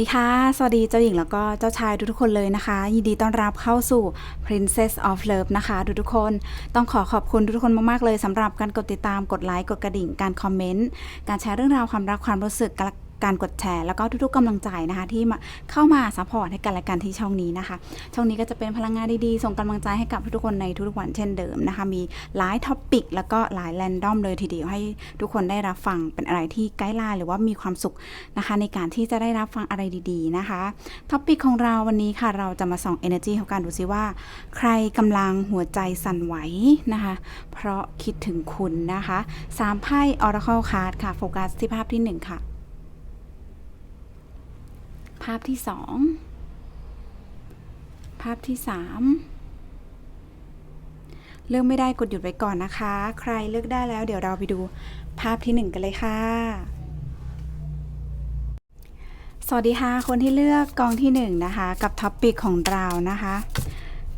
วัสดีค่ะ สวัสดีเจ้าหญิงแล้วก็เจ้าชายทุกๆคนเลยนะคะ ยินดีต้อนรับเข้าสู่ Princess of Love นะคะทุกๆคน ต้องขอขอบคุณทุกๆคนมากๆเลยสำหรับการกดติดตามกดไลค์กดกระดิ่งการคอมเมนต์ การแชร์เรื่องราวความรักความรู้สึก การกดแชร์แล้วก็ทุกๆกำลังใจนะคะ ที่มาเข้ามาซัพพอร์ตให้กันและกันที่ช่องนี้นะคะ ช่องนี้ก็จะเป็นพลังงานดีๆ ส่งกำลังใจให้กับทุกๆคนในทุกๆวันเช่นเดิมนะคะ มีหลายท็อปิกแล้วก็หลายแรนดอมเลยทีเดียวให้ทุกคนได้รับฟังเป็นอะไรที่ไกด์ไลน์หรือว่ามีความสุขนะคะ ในการที่จะได้รับฟังอะไรดีๆนะคะท็อปิกของเราวันนี้ค่ะเราจะมาส่อง energy ของการดูซิว่า ใครกำลังหัวใจสั่นไหวนะคะ เพราะคิดถึงคุณนะคะสามไพ่ Oracle Card ค่ะโฟกัสที่ภาพที่หนึ่งค่ะ ภาพที่สองภาพที่สามเลือกไม่ได้กดหยุดไว้ก่อนนะคะ ใครเลือกได้แล้วเดี๋ยวเราไปดูภาพที่หนึ่งกันเลยค่ะ สวัสดีค่ะคนที่เลือกกองที่หนึ่งนะคะ กับท็อปปิกของเรานะคะ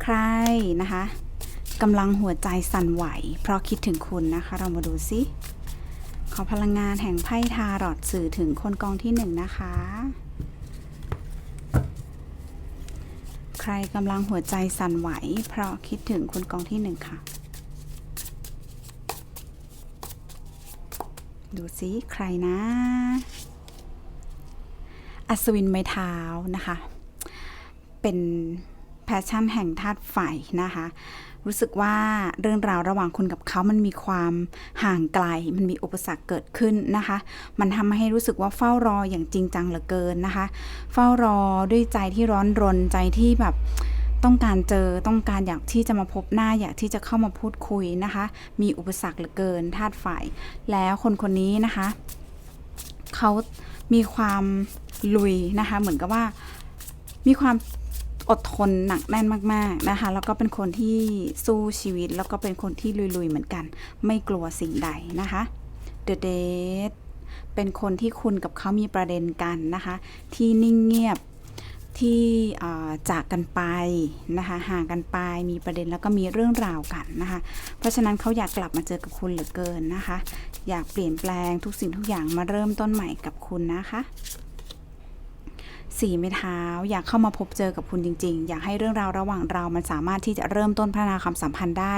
ใครนะคะกำลังหัวใจสั่นไหว เพราะคิดถึงคุณนะคะ เรามาดูซิขอพลังงานแห่งไพ่ทารอดสื่อถึงคนกองที่หนึ่งนะคะ ใครกำลังหัวใจสั่นไหว เพราะคิดถึงคุณกองที่หนึ่งค่ะ ดูซิใครนะ อัศวินไม้เท้านะคะ เป็นแพชชั่นแห่งธาตุไฟนะคะ รู้สึกว่าเรื่องราวระหว่างคุณกับเขามันมีความห่างไกล มันมีอุปสรรคเกิดขึ้นนะคะ มันทำให้รู้สึกว่าเฝ้ารออย่างจริงจังเหลือเกินนะคะ เฝ้ารอด้วยใจที่ร้อนรนใจที่แบบต้องการเจอต้องการอยากที่จะมาพบหน้าอยากที่จะเข้ามาพูดคุยนะคะ มีอุปสรรคเหลือเกินธาตุไฟแล้วคนคนนี้นะคะเขามีความลุยนะคะ เหมือนกับว่ามีความ อดทนหนักแน่นมากๆนะคะแล้วก็เป็นคนที่สู้ชีวิต แล้วก็เป็นคนที่ลุยๆเหมือนกัน ไม่กลัวสิ่งใดนะคะ The Date เป็นคนที่คุณกับเขามีประเด็นกันนะคะ ที่นิ่งเงียบที่จากกันไปนะคะห่างกันไปมีประเด็นแล้วก็มีเรื่องราวกันนะคะ เพราะฉะนั้นเขาอยากกลับมาเจอกับคุณเหลือเกินนะคะ อยากเปลี่ยนแปลงทุกสิ่งทุกอย่างมาเริ่มต้นใหม่กับคุณนะคะ สี่ไม้เท้าอยากเข้ามาพบเจอกับคุณจริง ๆ อยากให้เรื่องราวระหว่างเรามันสามารถที่จะเริ่มต้นพัฒนาความสัมพันธ์ได้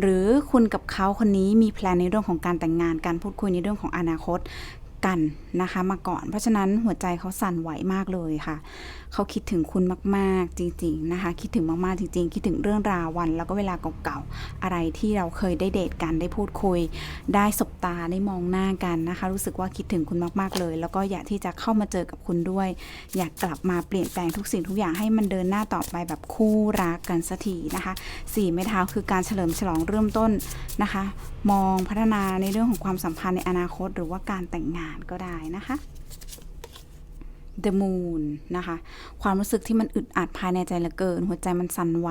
หรือคุณกับเขาคนนี้มีแพลนในเรื่องของการแต่งงานการพูดคุยในเรื่องของอนาคตกันนะคะมาก่อน เพราะฉะนั้นหัวใจเขาสั่นไหวมากเลยค่ะเขาคิดถึงคุณมาก ๆ จริง ๆ นะคะ คิดถึงมาก ๆ จริง ๆ คิดถึงเรื่องราววัน แล้วก็เวลาเก่า ๆ อะไรที่เราเคยได้เดทกัน ได้พูดคุย ได้สบตา ได้มองหน้ากันนะคะ รู้สึกว่าคิดถึงคุณมาก ๆ เลย แล้วก็อยากที่จะเข้ามาเจอกับคุณด้วย อยากกลับมาเปลี่ยนแปลงทุกสิ่งทุกอย่างให้มันเดินหน้าต่อไปแบบคู่รักกันสักทีนะคะสี่ไม้เท้าคือการเฉลิมฉลองเริ่มต้นนะคะ มองพัฒนาในเรื่องของความสัมพันธ์ในอนาคต หรือว่าการแต่งงานก็ได้นะคะ The Moon นะคะ ความรู้สึกที่มันอึดอัดภายในใจเหลือเกิน หัวใจมันสั่นไหว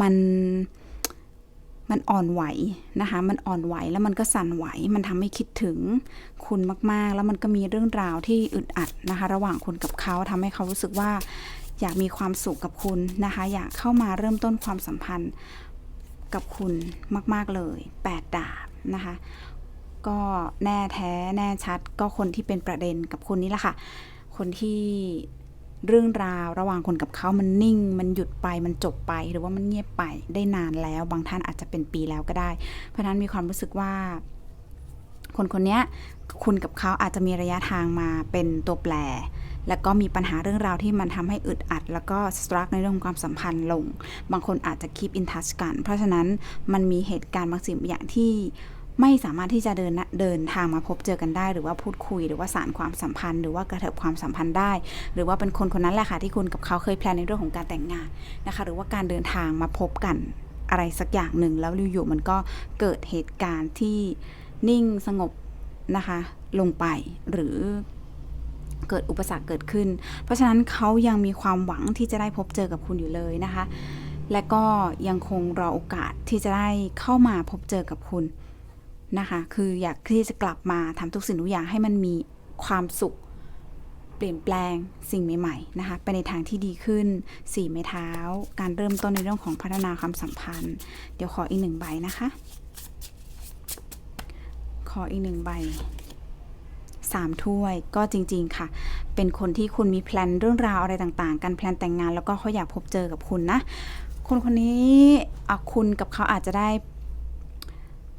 มัน มันอ่อนไหวนะคะ มันอ่อนไหวแล้วมันก็สั่นไหว มันทำให้คิดถึงคุณมาก ๆ แล้วมันก็มีเรื่องราวที่อึดอัดนะคะ ระหว่างคุณกับเขาทำให้เขารู้สึกว่าอยากมีความสุขกับคุณนะคะ อยากเข้ามาเริ่มต้นความสัมพันธ์กับคุณมาก ๆ เลยแปดดาบนะคะ ก็แน่แท้แน่ชัดก็คนที่เป็นประเด็นกับคุณนี่แหละค่ะ คนที่เรื่องราวระหว่างคนกับเขามันนิ่ง มันหยุดไปมันจบไป หรือว่ามันเงียบไปได้นานแล้ว บางท่านอาจจะเป็นปีแล้วก็ได้ เพราะฉะนั้นมีความรู้สึกว่า คนคนนี้คุณกับเขาอาจจะมีระยะทางมาเป็นตัวแปร แล้วก็มีปัญหาเรื่องราวที่มันทำให้อึดอัด แล้วก็สตรักในเรื่องของความสัมพันธ์ลง บางคนอาจจะคีปอินทัชกัน เพราะฉะนั้นมันมีเหตุการณ์บางสิ่งบางอย่างที่ ไม่สามารถที่จะเดินเดินทางมาพบเจอกันได้ หรือว่าพูดคุยหรือว่าสารความสัมพันธ์ หรือว่ากระเถิบความสัมพันธ์ได้ หรือว่าเป็นคนคนนั้นแหละค่ะที่คุณกับเขาเคยแพลนในเรื่องของการแต่งงานนะคะ หรือว่าการเดินทางมาพบกันอะไรสักอย่างหนึ่งแล้วอยู่ๆมันก็เกิดเหตุการณ์ที่นิ่งสงบนะคะลงไปหรือเกิดอุปสรรคเกิดขึ้น เพราะฉะนั้นเขายังมีความหวังที่จะได้พบเจอกับคุณอยู่เลยนะคะ และก็ยังคงรอโอกาสที่จะได้เข้ามาพบเจอกับคุณ นะคะ คืออยากที่จะกลับมาทำทุกสิ่งทุกอย่างให้มันมีความสุข เปลี่ยนแปลงสิ่งใหม่ๆนะคะไปในทางที่ดีขึ้นสี่ไม้เท้า การเริ่มต้นในเรื่องของพัฒนาความสัมพันธ์ เดี๋ยวขออีกหนึ่งใบนะคะ ขออีกหนึ่งใบ3ถ้วยก็จริง ๆ ค่ะ เป็นคนที่คุณมีแพลนเรื่องราวอะไรต่างๆ การแพลนแต่งงานแล้วก็เขาอยากพบเจอกับคุณนะ คนคนนี้คุณกับเขาอาจจะได้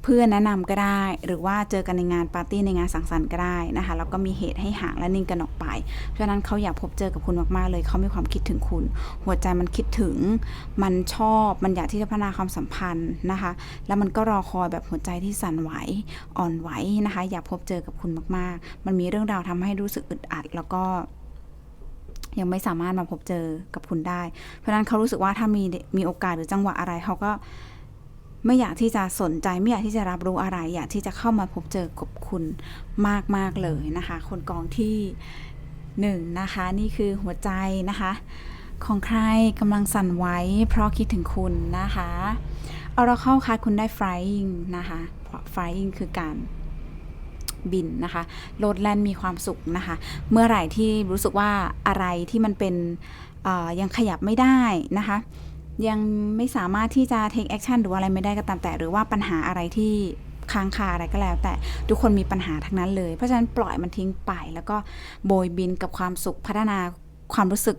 เพื่อนแนะนำก็ได้ หรือว่าเจอกันในงานปาร์ตี้ในงานสังสรรค์ก็ได้นะคะแล้วก็มีเหตุให้ห่างและนิ่งกันออกไป เพราะนั้นเขาอยากพบเจอกับคุณมากๆเลยเขามีความคิดถึงคุณ หัวใจมันคิดถึง มันชอบมันอยากที่จะพัฒนาความสัมพันธ์นะคะ แล้วมันก็รอคอยแบบหัวใจที่สั่นไหวอ่อนไหวนะคะ อยากพบเจอกับคุณมากๆ มันมีเรื่องราวทำให้รู้สึกอึดอัด แล้วก็ยังไม่สามารถมาพบเจอกับคุณได้ เพราะนั้นเขารู้สึกว่าถ้ามีมีโอกาสหรือจังหวะอะไรเขาก็ ไม่อยากที่จะสนใจไม่อยากที่จะรับรู้อะไร อยากที่จะเข้ามาพบเจอกับคุณมาก ๆ เลยนะคะ คนกองที่หนึ่งนะคะนี่คือหัวใจนะคะ ของใครกำลังสั่นไหวเพราะคิดถึงคุณนะคะเอาเราเข้าค่ะคุณได้ flying นะคะ flying คือการบินนะคะโลดแล่นมีความสุขนะคะ เมื่อไหร่ที่รู้สึกว่าอะไรที่มันเป็นยังขยับไม่ได้นะคะ ยังไม่สามารถที่จะ take action หรืออะไรไม่ได้ก็ตามแต่ หรือว่าปัญหาอะไรที่ค้างคาอะไรก็แล้ว แต่ทุกคนมีปัญหาทั้งนั้นเลย เพราะฉะนั้นปล่อยมันทิ้งไป แล้วก็โบยบินกับความสุขพัฒนาความรู้สึก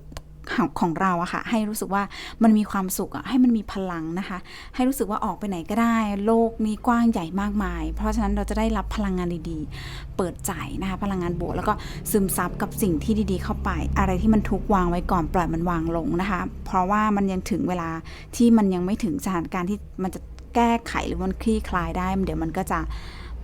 ของเราอะค่ะ ให้รู้สึกว่ามันมีความสุขอะให้มันมีพลังนะคะ ให้รู้สึกว่าออกไปไหนก็ได้ โลกนี้กว้างใหญ่มากมาย เพราะฉะนั้นเราจะได้รับพลังงานดีๆ เปิดใจนะคะ พลังงานบวกแล้วก็ซึมซับกับสิ่งที่ดีๆ เข้าไป อะไรที่มันทุกวางไว้ก่อนปล่อยมันวางลงนะคะ เพราะว่ามันยังถึงเวลาที่มันยังไม่ถึงสถานการณ์ที่มันจะแก้ไขหรือมันคลี่คลายได้เดี๋ยวมันก็จะ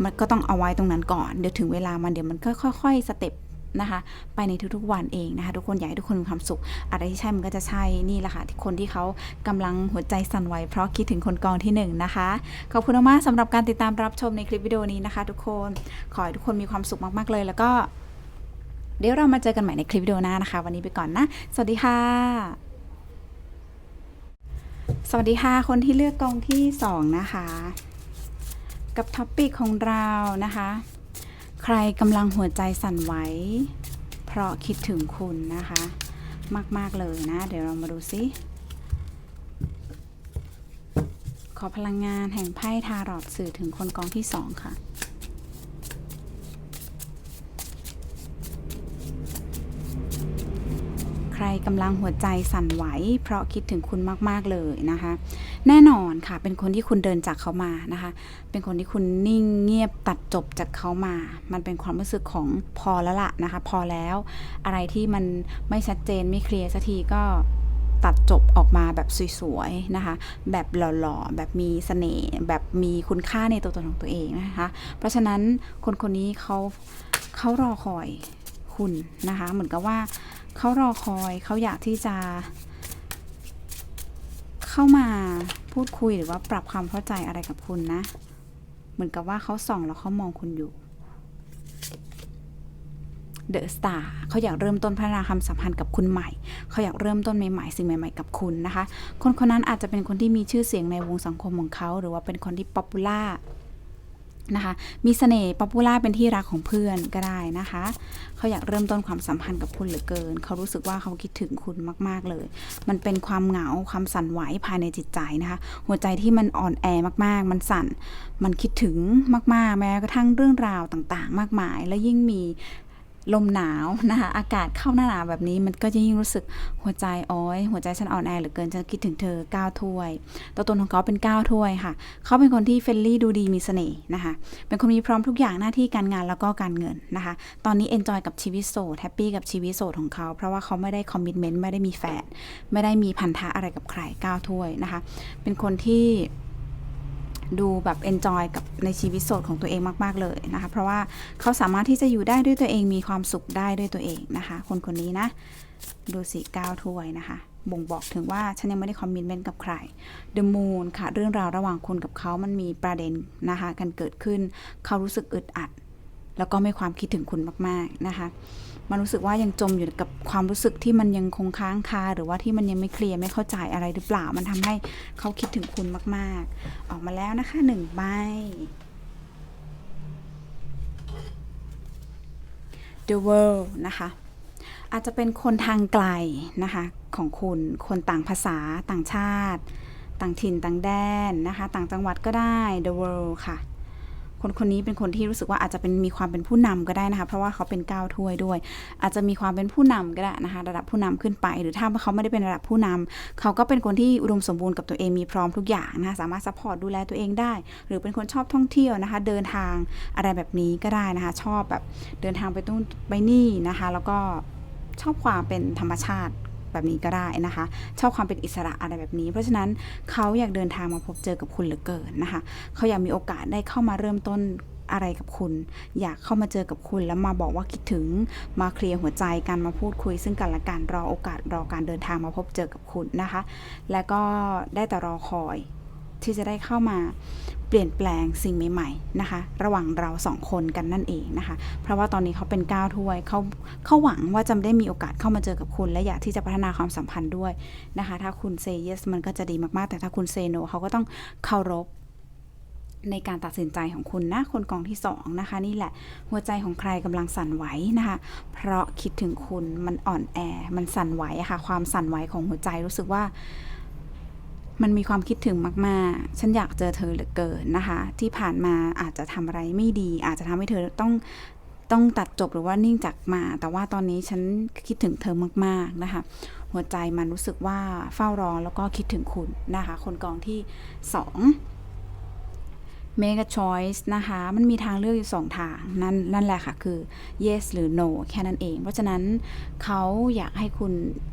มันก็ต้องเอาไว้ตรงนั้นก่อน เดี๋ยวถึงเวลามันเดี๋ยวมันก็ค่อย ๆ สเต็ป นะคะ ไปในทุกๆวันเองนะคะ ทุกคนอยากให้ทุกคนมีความสุข อะไรที่ใช่มันก็จะใช่นี่แหละค่ะที่คนที่เขากำลังหัวใจสั่นไหวเพราะคิดถึงคนกองที่หนึ่งนะคะ ขอบคุณมากสำหรับการติดตามรับชมในคลิปวิดีโอนี้นะคะ ทุกคนขอให้ทุกคนมีความสุขมากๆเลย แล้วก็ เดี๋ยวเรามาเจอกันใหม่ในคลิปวิดีโอหน้านะคะ วันนี้ไปก่อนนะ สวัสดีค่ะสวัสดีค่ะ คนที่เลือกกองที่สองนะคะ กับท็อปปิกของเรานะคะ ใครกำลังหัวใจสั่นไหว เพราะคิดถึงคุณนะคะ มาก ๆ เลยนะ เดี๋ยวเรามาดูซิขอพลังงานแห่งไพ่ทารอดสื่อถึงคนกองที่สองค่ะ ใครกำลังหัวใจสั่นไหว เพราะคิดถึงคุณมาก ๆ เลยนะคะ แน่นอนค่ะ เป็นคนที่คุณเดินจากเขามานะคะ เป็นคนที่คุณนิ่งเงียบตัดจบจากเขามา มันเป็นความรู้สึกของพอแล้วล่ะนะคะ พอแล้ว อะไรที่มันไม่ชัดเจนไม่เคลียร์สักทีก็ตัดจบออกมาแบบสวยๆนะคะ แบบหล่อๆ แบบมีเสน่ห์ แบบมีคุณค่าในตัวตนของตัวเองนะคะ เพราะฉะนั้นคนคนนี้เขาเขารอคอยคุณนะคะ เหมือนกับว่าเขารอคอยเขาอยากที่จะ เข้ามาพูดคุยหรือว่าปรับความเข้าใจอะไรกับคุณนะ เหมือนกับว่าเขาส่องแล้วเขามองคุณอยู่เดอะสตาร์เขาอยากเริ่มต้นพัฒนาความสัมพันธ์กับคุณใหม่ เขาอยากเริ่มต้นใหม่ๆ สิ่งใหม่ๆ กับคุณนะคะ คนคนนั้นอาจจะเป็นคนที่มีชื่อเสียงในวงสังคมของเขา หรือว่าเป็นคนที่ป๊อปปูล่า นะคะ มีเสน่ห์ป๊อปปูล่าเป็นที่รักของเพื่อนก็ได้นะคะ เขาอยากเริ่มต้นความสัมพันธ์กับคุณเหลือเกิน เขารู้สึกว่าเขาคิดถึงคุณมากๆเลย มันเป็นความเหงาความสั่นไหวภายในจิตใจนะคะ หัวใจที่มันอ่อนแอมากๆ มันสั่น มันคิดถึงมากๆ แม้กระทั่งเรื่องราวต่างๆ มากมาย และยิ่งมี ลมหนาวนะคะอากาศเข้าหน้าหนาวแบบนี้มันก็จะยิ่งรู้สึกหัวใจอ้ยหัวใจฉันอ่อนแอเหลือเกินฉันคิดถึงเธอก้าวถ้วย ตัวตนของเขาเป็นก้าวถ้วยค่ะ เขาเป็นคนที่เฟรนลี่ดูดีมีเสน่ห์นะคะเป็นคนมีพร้อมทุกอย่างหน้าที่การงานแล้วก็การเงินนะคะ ตอนนี้เอนจอยกับชีวิตโสดแฮปปี้กับชีวิตโสดของเขา เพราะว่าเขาไม่ได้คอมมิชเมนต์ไม่ได้มีแฟนไม่ได้มีพันธะอะไรกับใครก้าวถ้วยนะคะ เป็นคนที่ ดูแบบเอนจอยกับในชีวิตโสดของตัวเองมาก ๆ เลยนะคะ เพราะว่าเขาสามารถที่จะอยู่ได้ด้วยตัวเองมีความสุขได้ด้วยตัวเองนะคะ คนคนนี้นะ ดูสิก้าวถ้วยนะคะ บ่งบอกถึงว่าฉันยังไม่ได้คอมมิชเมนต์กับใคร The Moon ค่ะ เรื่องราวระหว่างคุณกับเขามันมีประเด็นนะคะ กันเกิดขึ้น เขารู้สึกอึดอัด แล้วก็ไม่ความคิดถึงคุณมาก ๆ นะคะ มันรู้สึกว่ายังจมอยู่กับความรู้สึกที่มันยังคงค้างคาหรือว่าที่มันยังไม่เคลียร์ไม่เข้าใจอะไรหรือเปล่า มันทำให้เขาคิดถึงคุณมาก ๆ ออกมาแล้วนะคะหนึ่งใบ The World นะคะอาจจะเป็นคนทางไกลนะคะของคุณคนต่างภาษาต่างชาติ ต่างถิ่นต่างแดนนะคะ ต่างจังหวัดก็ได้ The World ค่ะ คนคนนี้เป็นคนที่รู้สึกว่าอาจจะเป็นมีความเป็นผู้นำก็ได้นะคะ เพราะว่าเขาเป็นก้าวถ้วยด้วย อาจจะมีความเป็นผู้นำก็ได้นะคะ ระดับผู้นำขึ้นไป หรือถ้าเขาไม่ได้เป็นระดับผู้นำเขาก็เป็นคนที่อุดมสมบูรณ์กับตัวเองมีพร้อมทุกอย่างนะคะสามารถซัพพอร์ตดูแลตัวเองได้ หรือเป็นคนชอบท่องเที่ยวนะคะ เดินทางอะไรแบบนี้ก็ได้นะคะ ชอบแบบเดินทางไปตู้นไปนี่นะคะ แล้วก็ชอบความเป็นธรรมชาติ แบบนี้ก็ได้นะคะ ชอบความเป็นอิสระอะไรแบบนี้ เพราะฉะนั้นเขาอยากเดินทางมาพบเจอกับคุณเหลือเกินนะคะ เขาอยากมีโอกาสได้เข้ามาเริ่มต้นอะไรกับคุณ อยากเข้ามาเจอกับคุณแล้วมาบอกว่าคิดถึงมาเคลียร์หัวใจกันมาพูดคุย ซึ่งกันและกันรอโอกาสรอการเดินทางมาพบเจอกับคุณนะคะ และก็ได้แต่รอคอย ที่จะได้เข้ามาเปลี่ยนแปลงสิ่งใหม่ๆนะคะ ระหว่างเราสองคนกันนั่นเองนะคะ เพราะว่าตอนนี้เขาเป็นก้าวถ้วยเขาเขาหวังว่าจะได้มีโอกาสเข้ามาเจอกับคุณ และอยากที่จะพัฒนาความสัมพันธ์ด้วยนะคะ ถ้าคุณเซ yes มันก็จะดีมากๆ แต่ถ้าคุณเซ no เขาก็ต้องเคารพในการตัดสินใจของคุณนะ คนกองที่สองนะคะ นี่แหละหัวใจของใครกำลังสั่นไหวนะคะ เพราะคิดถึงคุณมันอ่อนแอ มันสั่นไหวะค่ะ ความสั่นไหวของหัวใจรู้สึกว่า มันมีความคิดถึงมากๆ ฉันอยากเจอเธอเหลือเกินนะคะ ที่ผ่านมาอาจจะทำอะไรไม่ดี อาจจะทำให้เธอต้องต้องตัดจบหรือว่านิ่งจากมา แต่ว่าตอนนี้ฉันคิดถึงเธอมากๆนะคะ หัวใจมันรู้สึกว่าเฝ้ารอแล้วก็คิดถึงคุณนะคะ คนกองที่สอง Make a choice นะคะ มันมีทางเลือกอยู่สองทาง นั่นนั่นแหละค่ะ คือ yes หรือ no แค่นั้นเอง เพราะฉะนั้นเขาอยากให้คุณ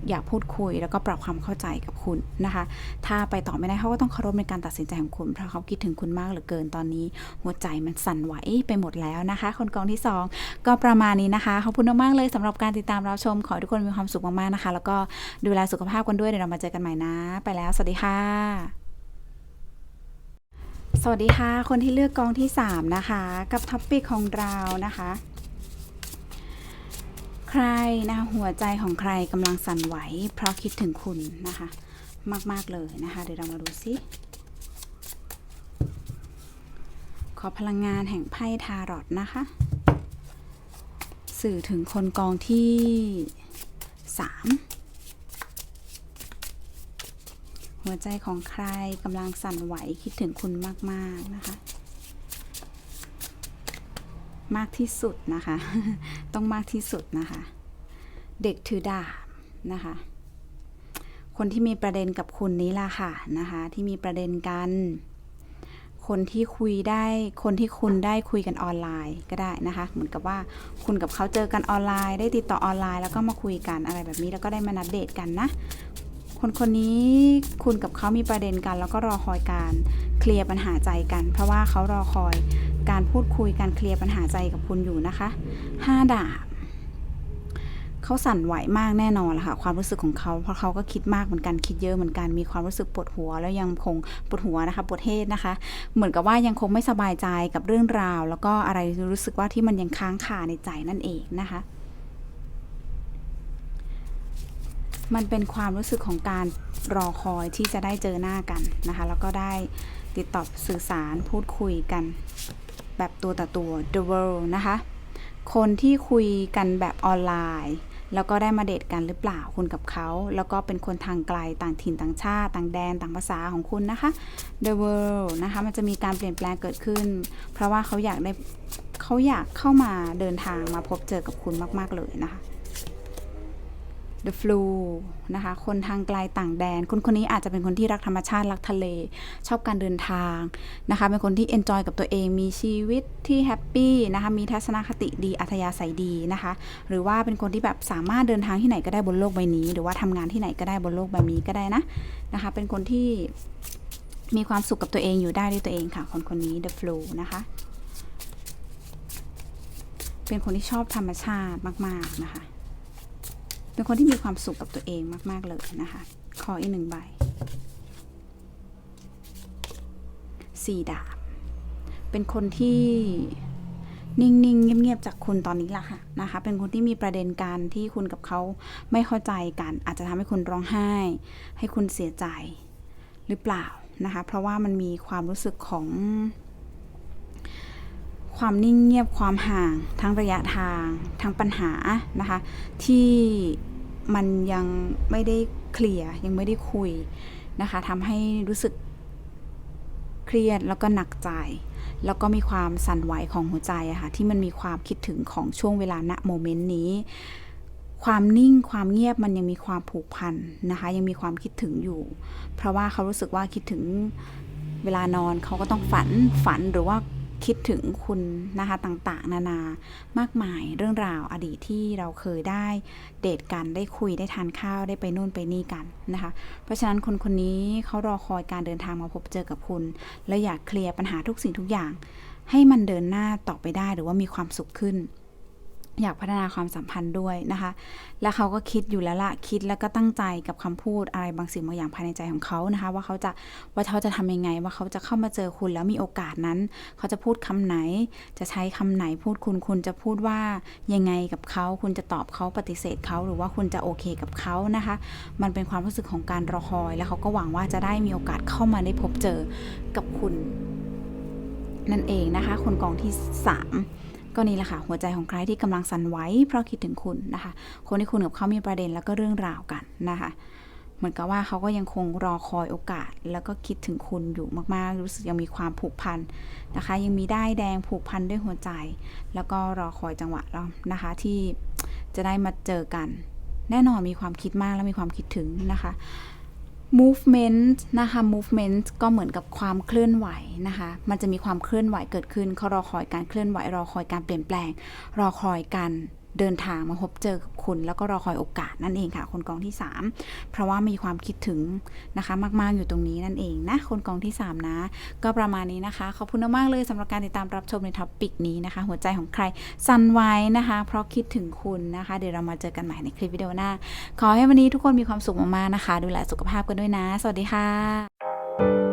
อยากพูดคุย แล้วก็ปรับความเข้าใจกับคุณนะคะ ถ้าไปต่อไม่ได้เขาก็ต้องเคารพในการตัดสินใจของคุณ เพราะเขาคิดถึงคุณมากเหลือเกินตอนนี้ หัวใจมันสั่นไหวไปหมดแล้วนะคะ คนกองที่ 2 ก็ประมาณนี้นะคะ ขอบคุณมากๆเลยสำหรับการติดตามรับชม ขอทุกคนมีความสุขมากๆนะคะ แล้วก็ดูแลสุขภาพกันด้วย เดี๋ยวเรามาเจอกันใหม่นะ ไปแล้ว สวัสดีค่ะ สวัสดีค่ะ คนที่เลือกกองที่ 3 นะคะ กับท็อปปิกของเรานะคะ ใครนะคะหัวใจของใครกำลังสั่นไหว เพราะคิดถึงคุณนะคะ มาก ๆ เลยนะคะ เดี๋ยวเรามาดูซิ ขอพลังงานแห่งไพ่ทารอตนะคะ สื่อถึงคนกองที่ 3 หัวใจของใครกำลังสั่นไหวคิดถึงคุณมาก ๆ นะคะ มากที่สุดนะคะ ต้องมากที่สุดนะคะ เด็กถือดาบนะคะ คนที่มีประเด็นกับคุณนี้ล่ะค่ะนะคะ ที่มีประเด็นกัน คนที่คุยได้ คนที่คุณได้คุยกันออนไลน์ก็ได้นะคะ เหมือนกับว่าคุณกับเขาเจอกันออนไลน์ ได้ติดต่อออนไลน์ แล้วก็มาคุยกันอะไรแบบนี้แล้วก็ได้มานัดเดทกันนะ คนคนนี้คุณกับเขามีประเด็นกัน แล้วก็รอคอยการเคลียร์ปัญหาใจกัน เพราะว่าเขารอคอยการพูดคุยการเคลียร์ปัญหาใจกับคุณอยู่นะคะห้าดาบเขาสั่นไหวมากแน่นอนละค่ะความรู้สึกของเขาเพราะเขาก็คิดมากเหมือนกันคิดเยอะเหมือนกันมีความรู้สึกปวดหัว แล้วยังคงปวดหัวนะคะปวดเทศนะคะ เหมือนกับว่ายังคงไม่สบายใจกับเรื่องราว แล้วก็อะไรรู้สึกว่าที่มันยังค้างคาในใจนั่นเองนะคะ มันเป็นความรู้สึกของการรอคอยที่จะได้เจอหน้ากันนะคะ แล้วก็ได้ติดต่อสื่อสารพูดคุยกัน แบบตัวต่อตัว the world นะคะ คนที่คุยกันแบบออนไลน์ แล้วก็ได้มาเดทกันหรือเปล่าคุณกับเขา แล้วก็เป็นคนทางไกลต่างถิ่นต่างชาติ ต่างแดนต่างภาษาของคุณนะคะ the world นะคะมันจะมีการเปลี่ยนแปลงเกิดขึ้น เพราะว่าเขาอยากได้เขาอยากเข้ามาเดินทางมาพบเจอกับคุณมาก ๆเลยนะคะ The Flu นะคะ คนทางไกลต่างแดน คนคนนี้อาจจะเป็นคนที่รักธรรมชาติรักทะเล ชอบการเดินทางนะคะ เป็นคนที่ enjoy กับตัวเอง มีชีวิตที่แฮปปี้นะคะ มีทัศนคติดี อัธยาศัยดีนะคะ หรือว่าเป็นคนที่แบบสามารถเดินทางที่ไหนก็ได้บนโลกใบนี้ หรือว่าทำงานที่ไหนก็ได้บนโลกใบนี้ก็ได้นะนะคะ เป็นคนที่มีความสุขกับตัวเองอยู่ได้ด้วยตัวเองค่ะ คนคนนี้ The Flu นะคะเป็นคนที่ชอบธรรมชาติมาก ๆ นะคะ เป็นคนที่มีความสุขกับตัวเองมาก ๆ เลยนะคะ ขออีกหนึ่งใบสี่ดาบ เป็นคนที่นิ่ง ๆ เงียบ ๆ จากคุณตอนนี้ล่ะค่ะนะคะ เป็นคนที่มีประเด็นการที่คุณกับเขาไม่เข้าใจกัน อาจจะทำให้คุณร้องไห้ ให้คุณเสียใจหรือเปล่านะคะ เพราะว่ามันมีความรู้สึกของ ความนิ่งเงียบความห่างทั้งระยะทางทั้งปัญหานะคะที่มันยังไม่ได้เคลียร์ยังไม่ได้คุยนะคะทำให้รู้สึกเครียดแล้วก็หนักใจ แล้วก็มีความสั่นไหวของหัวใจอะค่ะที่มันมีความคิดถึงของช่วงเวลาณโมเมนต์นี้ ความนิ่งความเงียบมันยังมีความผูกพันนะคะยังมีความคิดถึงอยู่ เพราะว่าเขารู้สึกว่าคิดถึงเวลานอนเขาก็ต้องฝันฝันหรือว่า คิดถึงคุณนะคะต่างๆ นานามากมายเรื่องราวอดีตที่เราเคยได้เดทกันได้คุยได้ทานข้าวได้ไปนู่นไปนี่กันนะคะ เพราะฉะนั้นคนคนนี้เขารอคอยการเดินทางมาพบเจอกับคุณ และอยากเคลียร์ปัญหาทุกสิ่งทุกอย่าง ให้มันเดินหน้าต่อไปได้หรือว่ามีความสุขขึ้น อยากพัฒนาความสัมพันธ์ด้วยนะคะ และเขาก็คิดอยู่แล้วละคิดแล้วก็ตั้งใจกับคำพูดอะไรบางสิ่งบางอย่างภายในใจของเขานะคะ ว่าเขาจะว่าเขาจะทำยังไง ว่าเขาจะเข้ามาเจอคุณแล้วมีโอกาสนั้น เขาจะพูดคำไหน จะใช้คำไหนพูดคุณคุณจะพูดว่ายังไงกับเขา คุณจะตอบเขาปฏิเสธเขาหรือว่าคุณจะโอเคกับเขานะคะ มันเป็นความรู้สึกของการรอคอย แล้วเขาก็หวังว่าจะได้มีโอกาสเข้ามาได้พบเจอกับคุณ นั่นเองนะคะ คนกองที่ 3 ก็นี่แหละค่ะ หัวใจของใครที่กำลังสั่นไหวเพราะคิดถึงคุณนะคะ คนที่คุณกับเขามีประเด็นแล้วก็เรื่องราวกันนะคะเหมือนกับว่าเขาก็ยังคงรอคอยโอกาส แล้วก็คิดถึงคุณอยู่มากๆ รู้สึกยังมีความผูกพันนะคะ ยังมีได้ายแดงผูกพันด้วยหัวใจ แล้วก็รอคอยจังหวะแล้วนะคะ ที่จะได้มาเจอกัน แน่นอนมีความคิดมากและมีความคิดถึงนะคะ movement นะคะ movement ก็เหมือนกับความเคลื่อนไหวนะคะ มันจะมีความเคลื่อนไหวเกิดขึ้นเขารอคอยการเคลื่อนไหว รอคอยการเปลี่ยนแปลง รอคอยการ เดินทางมาพบเจอกับคุณ แล้วก็รอคอยโอกาสนั่นเองค่ะ คนกองที่ 3 เพราะว่ามีความคิดถึงนะคะ มากๆอยู่ตรงนี้นั่นเองนะคนกองที่ 3 นะ ก็ประมาณนี้นะคะ ขอบคุณมากๆเลยสำหรับการติดตามรับชมในท็อปปิกนี้นะคะ หัวใจของใครสั่นไหวนะคะ เพราะคิดถึงคุณนะคะ เดี๋ยวเรามาเจอกันใหม่ในคลิปวิดีโอหน้า ขอให้วันนี้ทุกคนมีความสุขมากๆนะคะ ดูแลสุขภาพกันด้วยนะ สวัสดีค่ะ